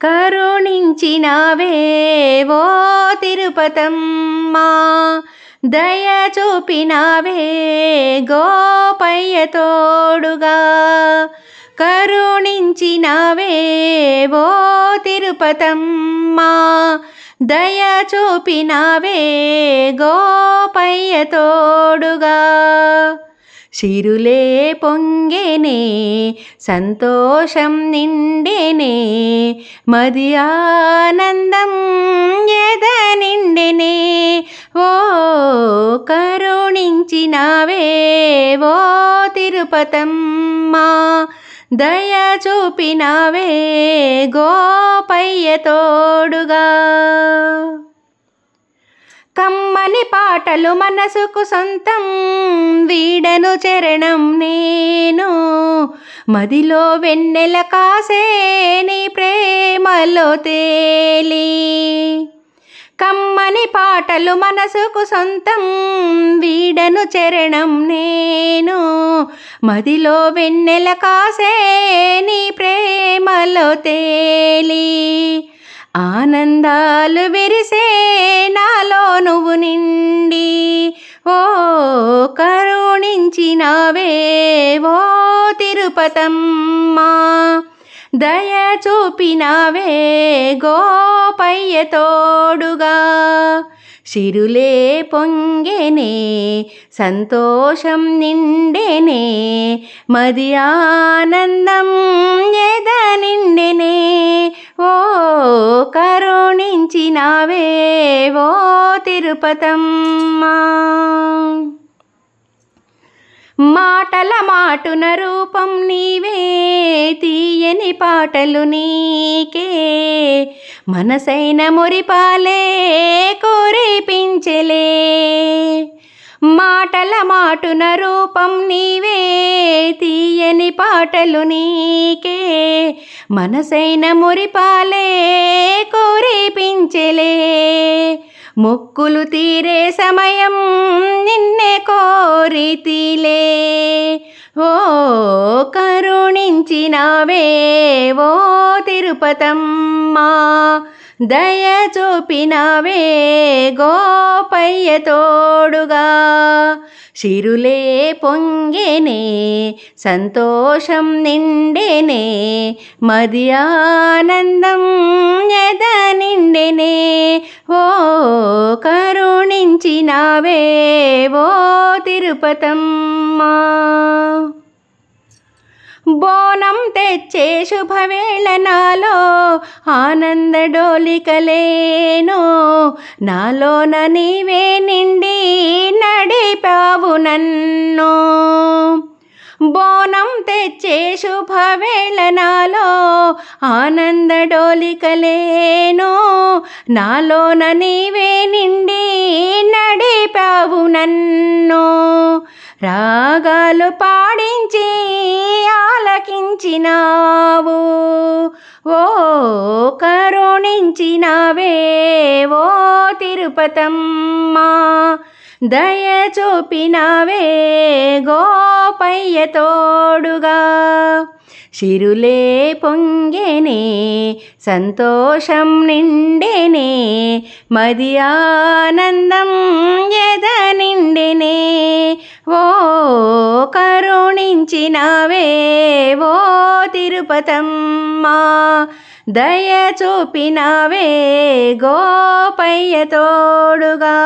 కరుణించినవేవో తిరుపతమ్మా దయ చూపినవే గోపయ్య తోడుగా కరుణించినవేవో తిరుపతమ్మా దయ చూపినవే గోపయ్య తోడుగా సిరులే పొంగెనే సంతోషం నిండెనే మది ఆనందం ఎద నిండెనే. ఓ కరుణించినావే ఓ తిరుపతమ్మా దయ చూపినావే గోపయ్య తోడుగా. పాటలు మనసుకు సొంతం వీడను చరణం నేను. మదిలో వెన్నెల కాసే నీ ప్రేమలో తేలి. కమ్మని పాటలు మనసుకు సొంతం వీడను చరణం నేను. మదిలో వెన్నెల కాసే నీ ప్రేమలో తేలి. ఆనందాలు విరిసే నాలో నువ్వు నిండి ఓ కరుణించినవే ఓ తిరుపతమ్మా. దయ చూపినవే గోపయ్య తోడుగా. శిరులే పొంగెనే సంతోషం నిండెనే మది ఆనందం ఎద నిండెనే. ఓ కరుణించినావే ఓ తిరుపతమ్మా. మాటల మాటున రూపం నీవే తీయని పాటలు నీకే. మనసైన మురిపాలే కో మాటల మాటున రూపం నీవే తీయని పాటలు నీకే. మనసైన మురిపాలే కోరిపించలే. మొక్కులు తీరే సమయం నిన్నే కోరితిలే ఓ కరుణించినావే ఓ తిరుపతమ్మా దయ చూపినవే గోపయ్య తోడుగా. సిరులే పొంగెనే సంతోషం నిండెనే మది ఆనందం ఎద నిండెనే. ఓ కరుణించినావే ఓ తిరుపతమ్మా. బోనం తెచ్చే శుభవేళ నాలో ఆనంద డోలికలేను. నాలోన నీవే నిండి నడిపావు నన్ను. బోనం తెచ్చే శుభవేళ నాలో ఆనంద డోలికలేను. నాలోన నీవే నిండి నడిపావు నన్ను. రాగాలు పాడించి పలకించినావు ఓ కరుణించినవేవో ఓ తిరుపతమ్మా దయ చూపినవే. గోపయ్య తోడుగా శిరులే పొంగెనే సంతోషం నిండెనే మది ఆనందం ఎద నిండెనే ఓ కరుణించినవే ఓ తిరుపతమ్మా దయ చూపినవే గోపయ్య తోడుగా